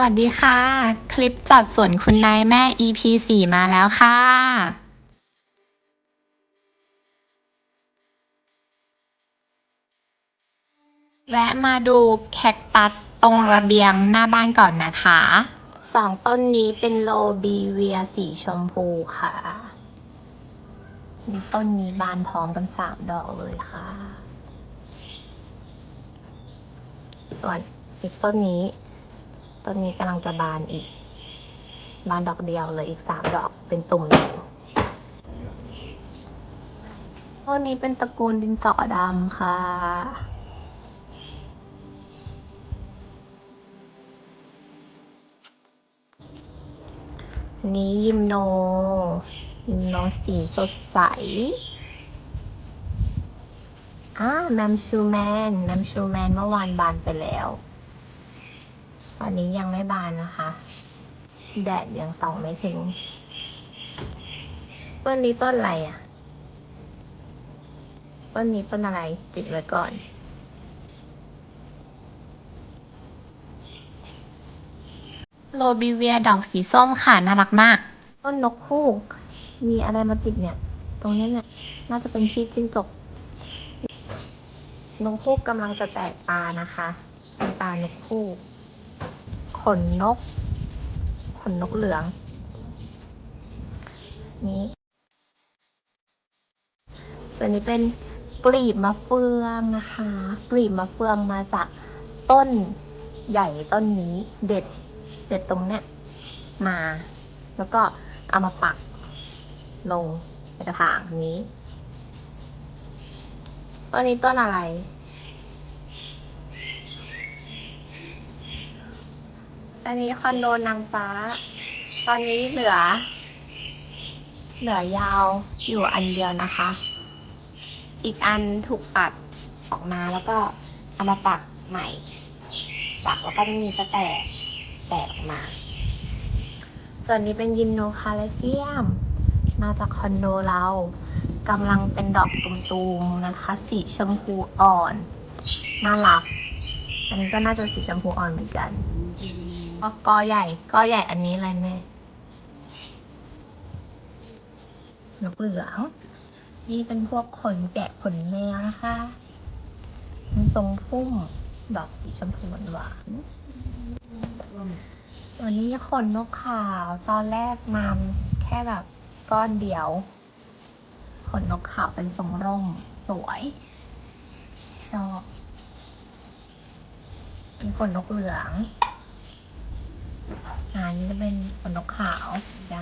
วัสดีค่ะ คลิปจัดสวนคุณนายแม่ EP 4 มาแล้วค่ะ แวะมาดูแคคตัสตรงระเบียงหน้าบ้านก่อนนะคะ สองต้นนี้เป็นโลบีเวียสีชมพูค่ะ ต้นนี้บานพร้อมกันสามดอกเลยค่ะ ส่วนอีกต้นนี้ ต้นนี้กำลังจะบานอีก บานดอกเดียวเลยอีกสามดอกเป็นตุ่มอยู่ต้นนี้เป็นตระกูลดินสอดำค่ะอันนี้ยิมโน ยิมโนสีสดใสอ่าแมมชูแมน แมมชูแมนเมื่อวานบานไปแล้ว ตอนนี้ยังไม่บานนะคะ แดดยังส่องไม่ถึงต้นนี้ต้นอะไรอะต้นนี้ต้นอะไรติดไว้ก่อน โรบิเวียดอกสีส้มค่ะน่ารักมาก ต้นนกฮูกมีอะไรมาติดเนี่ย ตรงนี้เนี่ย น่าจะเป็นชีสจิ้งจกนกฮูกกำลังจะแตกตานะคะเป็นตานกฮูก ขนนก ขนนกเหลือง นี้ ส่วนนี้เป็นกลีบมะเฟืองนะคะ กลีบมะเฟืองมาจากต้นใหญ่ต้นนี้เด็ด เด็ดตรงเนี้ยมา แล้วก็เอามาปักลงในกระถางนี้ต้นนี้ต้นอะไร อันนี้คอนโดนางฟ้า ตอนนี้เหลือ เหลือยาวอยู่อันเดียวนะคะ อีกอันถูกตัดออกมาแล้วก็เอามาปักใหม่ ปักแล้วก็จะมีสแตกแตกออกมา ส่วนนี้เป็นยินโนคาเลเซียม มาจากคอนโดเรากำลังเป็นดอกตุมๆนะคะ สีชมพูอ่อน น่ารัก อันนี้ก็น่าจะสีชมพูอ่อนเหมือนกัน ก็กอใหญ่กอใหญ่อันนี้อะไรแม่นกเหลืองนี่เป็นพวกขนแกะขนแมวนะคะมันทรงพุ่มดอกสีชมพูหวานๆตัวนี้ขนนกขาวตอนแรกมาแค่แบบก้อนเดียว ขนนกขาวเป็นทรงร่มสวย ชอบมีขนนกเหลือง อันนี้จะเป็นขนนกขาวด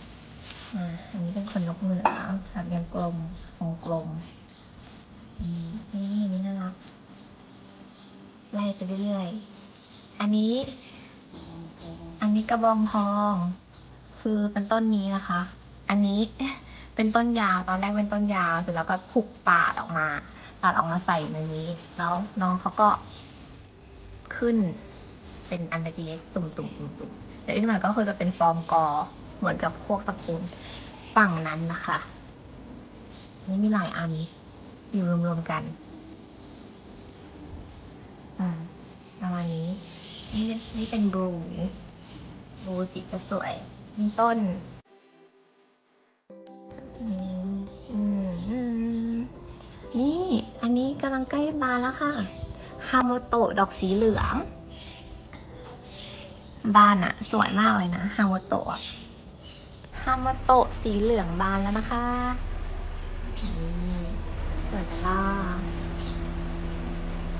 ำอ่าอันนี้เป็นขนนกเหลืองแบบยังกลมทรงกลมอืมนี่นี่น่ารักไล่ไปเรื่อยๆ อันนี้ อันนี้กระบองทอง คือเป็นต้นนี้นะคะ อันนี้เป็นต้นยาวตอนแรกเป็นต้นยาวเสร็จแล้วก็ผูกปาดออกมาปาดออกมาใส่ในนี้ แล้วน้องเขาก็ขึ้น เป็นอันเล็กๆตุ่มๆตุ่มๆแต่ที่มันก็คือจะเป็นฟอร์มกอ เหมือนกับพวกตระกูลฝั่งนั้นนะคะ นี่มีหลายอันอยู่รวมๆกันอ่าประมาณนี้ นี่นี่เป็นบลูบลูสีจะสวยมีต้นอืมอือนี่ อันนี้กำลังใกล้บานแล้วค่ะฮามโตะดอกสีเหลือง บ้านอะสวยมากเลยนะฮาโมโตะฮาโมโตะสีเหลืองบานแล้วนะคะนี่สวยล่า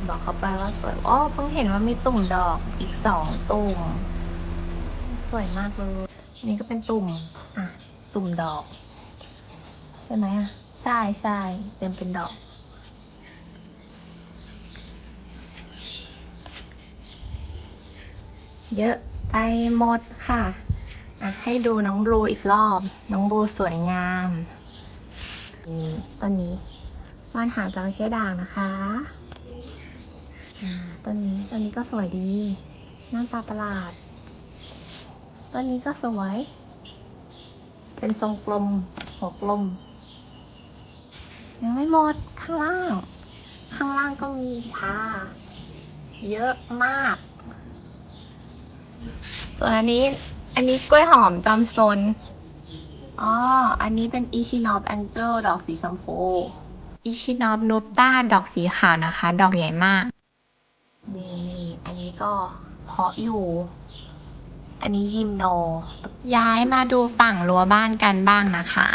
บอกเขาไปว่าสวยอ๋อเพิ่งเห็นว่ามีตุ่มดอกอีกสองตุ่ม สวยมากเลย นี่ก็เป็นตุ่ม อะ ตุ่มดอก ใช่ไหมอะ ใช่ใช่เต็มเป็นดอกเยอะ ไปหมดค่ะะให้ดูน้องบลูอีกรอบ น้องบลูสวยงามนี่ต้นนี้ว่านหางจระเข้ด่างนะคะต้นนี้ต้นนี้ก็สวยดีน้าตาประหลาดต้นนี้ก็สวย เป็นทรงกลมหัวกลม ยังไม่หมดข้างล่าง ข้างล่างก็มีค่ะ เยอะมาก ส่วนอันนี้ อันนี้กล้วยหอมจอมซนอ๋อ อันนี้เป็นอิชินอฟแองเจิลดอกสีชมพูอิชินอฟนูปต้าดอกสีขาวนะคะ ดอกใหญ่มากนี่อันนี้ก็เพาะอยู่ อันนี้ยิมโน ย้ายมาดูฝั่งรั้วบ้านกันบ้างนะคะ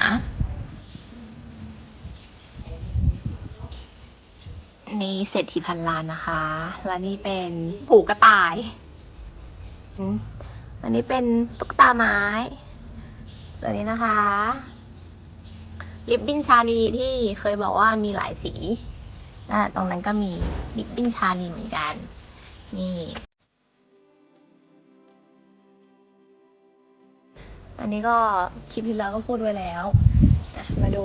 นี่เศรษฐีพันล้านนะคะ และนี่เป็นผูกกระต่าย อันนี้เป็นตุ๊กตาไม้ ส่วนนี้นะคะ ลิปบิ้นชาลีที่เคยบอกว่ามีหลายสีอ่าตรงนั้นก็มีลิปบิ้นชาลีเหมือนกัน นี่อันนี้ก็คลิปที่แล้วก็พูดไว้แล้วมาดู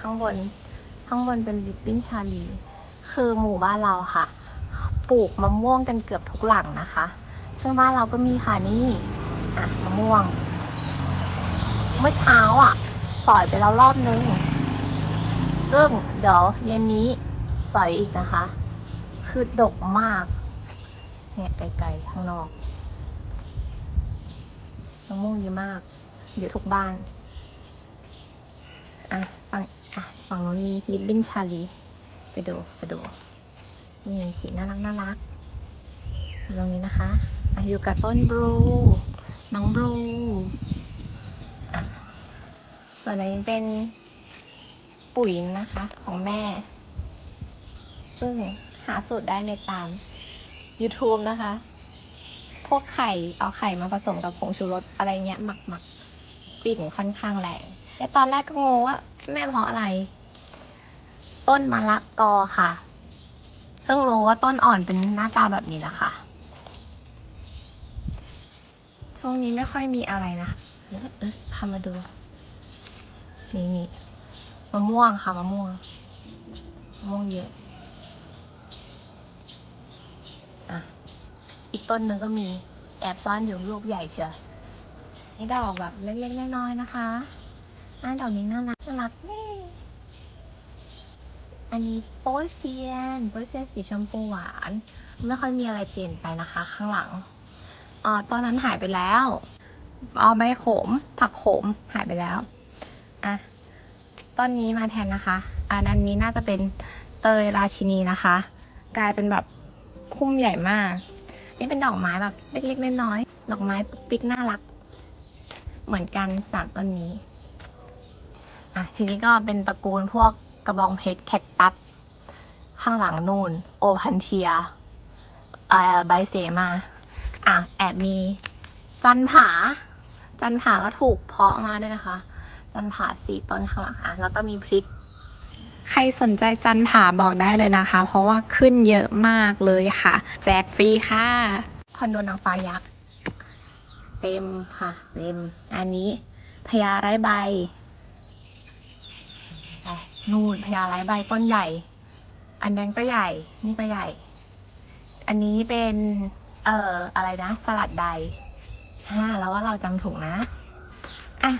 ข้างบนข้างบนเป็นลิปบิ้นชาลี คือหมู่บ้านเราค่ะ ปลูกมะม่วงกันเกือบทุกหลังนะคะ ซึ่งบ้านเราก็มีค่ะนี่อะมะม่วง เมื่อเช้าอะ สอยไปแล้วรอบนึง ซึ่งเดี๋ยวเย็นนี้สอยอีกนะคะ คือดกมาก เนี่ยไกลๆข้างนอกมะม่วงเยอะมากอยู่ทุกบ้าน อะฝั่งอะฝั่งนู้นมีลิปบิ้นชาลีไปดูไปดูนี่สีน่ารักน่ารักตรงนี้นะคะ อยู่กับต้นบลูน้องบลูส่วนอันนี้เป็นปุ๋ยนะคะ ของแม่ ซึ่งหาสูตรได้ในตาม YouTube นะคะ พวกไข่เอาไข่มาผสมกับผงชูรสอะไรเงี้ย หมักหมักกลิ่นค่อนข้างแรงแต่ตอนแรกก็งงว่าแม่เพราะอะไร ต้นมะละกอค่ะ เพิ่งรู้ว่าต้นอ่อนเป็นหน้าตาแบบนี้นะคะ ช่วงนี้ไม่ค่อยมีอะไรนะเอ๊ะเอ๊ะพามาดู นี่นี่มะม่วงค่ะมะม่วงมะม่วงเยอะ อะ อีกต้นหนึ่งก็มีแอบซ่อนอยู่ลูกใหญ่เชียวนี่ดอกแบบเล็กๆน้อยๆนะคะอะดอกนี้น่ารักน่ารักนี่อันนี้โป้ยเซียนโป้ยเซียนสีชมพูหวาน ไม่ค่อยมีอะไรเปลี่ยนไปนะคะ ข้างหลัง อ๋อตอนนั้นหายไปแล้วอ๋อใบโขม ผักโขมหายไปแล้วอะต้นนี้มาแทนนะคะอันอันนี้น่าจะเป็นเตยราชินีนะคะ กลายเป็นแบบพุ่มใหญ่มาก นี่เป็นดอกไม้แบบเล็กๆน้อยๆดอกไม้ปิ๊กน่ารัก เหมือนกันสามต้นนี้อะทีนี้ก็เป็นตระกูลพวกกระบองเพชรแคคตัสข้างหลังนูนโอพันเทียอ่อใบเสมา อะแอบมี จันผา จันผาก็ถูกเพาะมาด้วยนะคะ จันผาสี่ต้นข้างหลังอะแล้วก็มีพริก ใครสนใจจันผาบอกได้เลยนะคะ เพราะว่าขึ้นเยอะมากเลยค่ะ แจกฟรีค่ะคอนโดนางฟ้ายักษ์เต็มค่ะเต็มอันนี้พญาไร้ใบไปนู่นพญาไร้ใบต้นใหญ่ อันนั้นก็ใหญ่ นี่ก็ใหญ่ อันนี้เป็น เอ่ออะไรนะ สลัดใดฮ่าแล้วว่าเราจำถูกนะอะ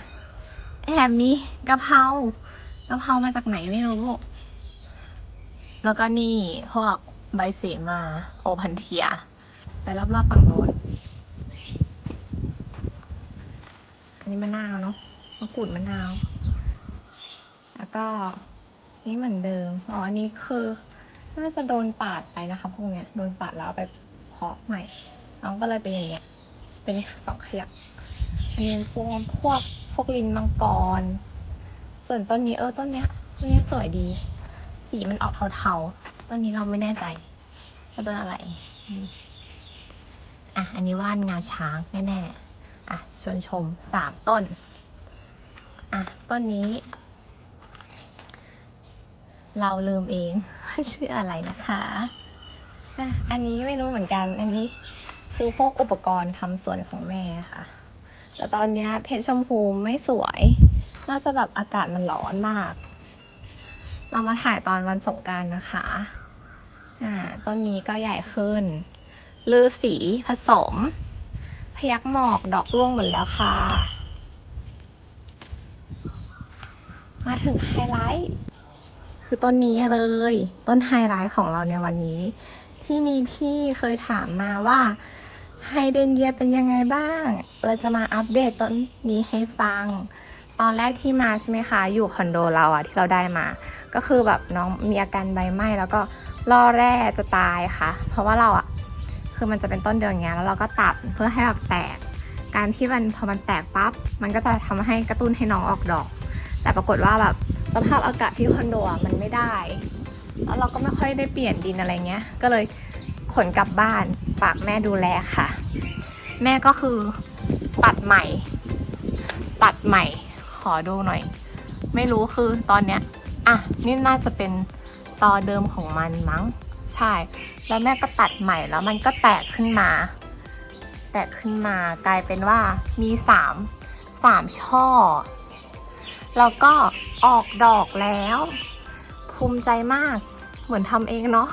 แอบมีกะเพรากะเพรามาจากไหนไม่รู้ แล้วก็นี่พวกใบเสมาโอพันเทีย ไปรอบๆฝั่งโน้นอันนี้มะนาวเนาะมะกรูดมะนาว แล้วก็นี่เหมือนเดิม อ๋อ อันนี้คือ น่าจะโดนปาดไปนะคะ พวกเนี้ย โดนปาดแล้วไป เพาะใหม่ น้องก็เลยเป็นอย่างเงี้ย เป็นสองขยักอันนี้พวกพวกพวกลินมังกร ส่วนต้นนี้เออต้นเนี้ยต้นนี้สวยดี สีมันออกเทาๆ ต้นนี้เราไม่แน่ใจว่าต้นอะไร อะ อันนี้ว่านงาช้างแน่ๆ อะชวนชมสามต้น อะ ต้นนี้ เราลืมเองว่าชื่ออะไรนะคะ อะอันนี้ไม่รู้เหมือนกัน อันนี้คือพวกอุปกรณ์ทำสวนของแม่ค่ะ แต่ตอนเนี้ยเพชรชมพูไม่สวย น่าจะแบบอากาศมันร้อนมาก เรามาถ่ายตอนวันสงการนะคะ อ่า ต้นนี้ก็ใหญ่ขึ้น ลือสีผสม พยักหมอกดอกร่วงหมดแล้วค่ะ มาถึงไฮไลท์ คือต้นนี้เลย ต้นไฮไลท์ของเราในวันนี้ ที่มีพี่เคยถามมาว่าไฮเดนเยียเป็นยังไงบ้าง เราจะมาอัปเดตต้นนี้ให้ฟัง ตอนแรกที่มาใช่ไหมคะ อยู่คอนโดเราอะที่เราได้มา ก็คือแบบน้องมีอาการใบไหม้แล้วก็ล่อแร่จะตายค่ะ เพราะว่าเราอะคือมันจะเป็นต้นเดียวอย่างเงี้ยแล้วเราก็ตัดเพื่อให้แบบแตก การที่มันพอมันแตกปั๊บ มันก็จะทำให้กระตุ้นให้น้องออกดอก แต่ปรากฏว่าแบบสภาพอากาศที่คอนโดอะมันไม่ได้ แล้วเราก็ไม่ค่อยได้เปลี่ยนดินอะไรเงี้ย ก็เลยขนกลับบ้านฝากแม่ดูแลค่ะ แม่ก็คือตัดใหม่ตัดใหม่ ขอดูหน่อย ไม่รู้คือตอนเนี้ย อะ นี่น่าจะเป็นตอเดิมของมันมั้ง ใช่ แล้วแม่ก็ตัดใหม่แล้วมันก็แตกขึ้นมา แตกขึ้นมากลายเป็นว่ามีสามสามช่อ แล้วก็ออกดอกแล้ว ภูมิใจมาก เหมือนทำเองเนาะ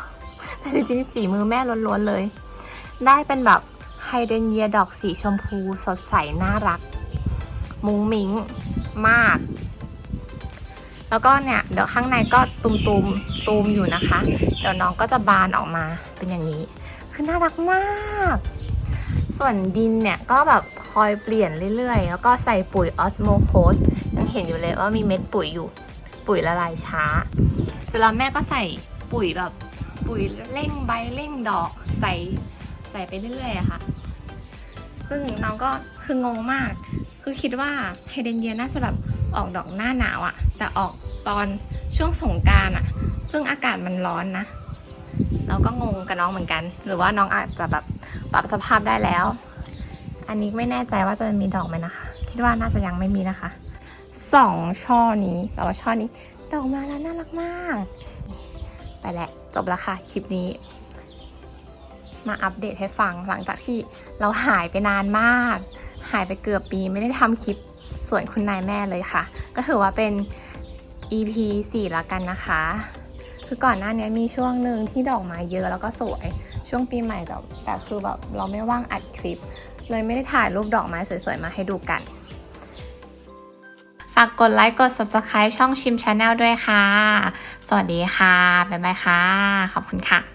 แต่จริงๆฝีมือแม่ล้วนๆเลย ได้เป็นแบบไฮเดนเยียดอกสีชมพูสดใสน่ารัก มุ้งมิ้งมาก แล้วก็เนี่ย เดี๋ยวข้างในก็ตุมตุมๆตูมอยู่นะคะ เดี๋ยวน้องก็จะบานออกมาเป็นอย่างนี้ คือน่ารักมาก ส่วนดินเนี่ยก็แบบคอยเปลี่ยนเรื่อยๆ แล้วก็ใส่ปุ๋ยออสโมโคสยังเห็นอยู่เลยว่ามีเม็ดปุ๋ยอยู่ ปุ๋ยละลายช้า เวลาแม่ก็ใส่ปุ๋ยแบบปุ๋ยเร่งใบเร่งดอกใส่ใส่ไปเรื่อยๆอะค่ะ ซึ่งน้องก็คืองงมาก คือคิดว่าไฮเดรนเยียน่าจะแบบออกดอกหน้าหนาวอะแต่ออกตอนช่วงสงการอะซึ่งอากาศมันร้อนนะ เราก็งงกับน้องเหมือนกัน หรือว่าน้องอาจจะแบบปรับสภาพได้แล้ว อันนี้ไม่แน่ใจว่าจะมีดอกไหมนะคะ คิดว่าน่าจะยังไม่มีนะคะ สองช่อนี้แต่ว่าช่อนี้ดอกมาแล้วน่ารักมาก ไปแหละจบแล้วค่ะคลิปนี้ มาอัปเดตให้ฟังหลังจากที่เราหายไปนานมาก หายไปเกือบปีไม่ได้ทำคลิปสวนคุณนายแม่เลยค่ะ ก็ถือว่าเป็น EP 4ละกันนะคะ คือก่อนหน้านี้มีช่วงหนึ่งที่ดอกไม้เยอะแล้วก็สวย ช่วงปีใหม่แต่แต่คือแบบเราไม่ว่างอัดคลิป เลยไม่ได้ถ่ายรูปดอกไม้สวยๆมาให้ดูกัน ฝากกดไลค์กด Subscribe ช่องชิมชาแนลด้วยค่ะ สวัสดีค่ะ บ๊ายบายค่ะ ขอบคุณค่ะ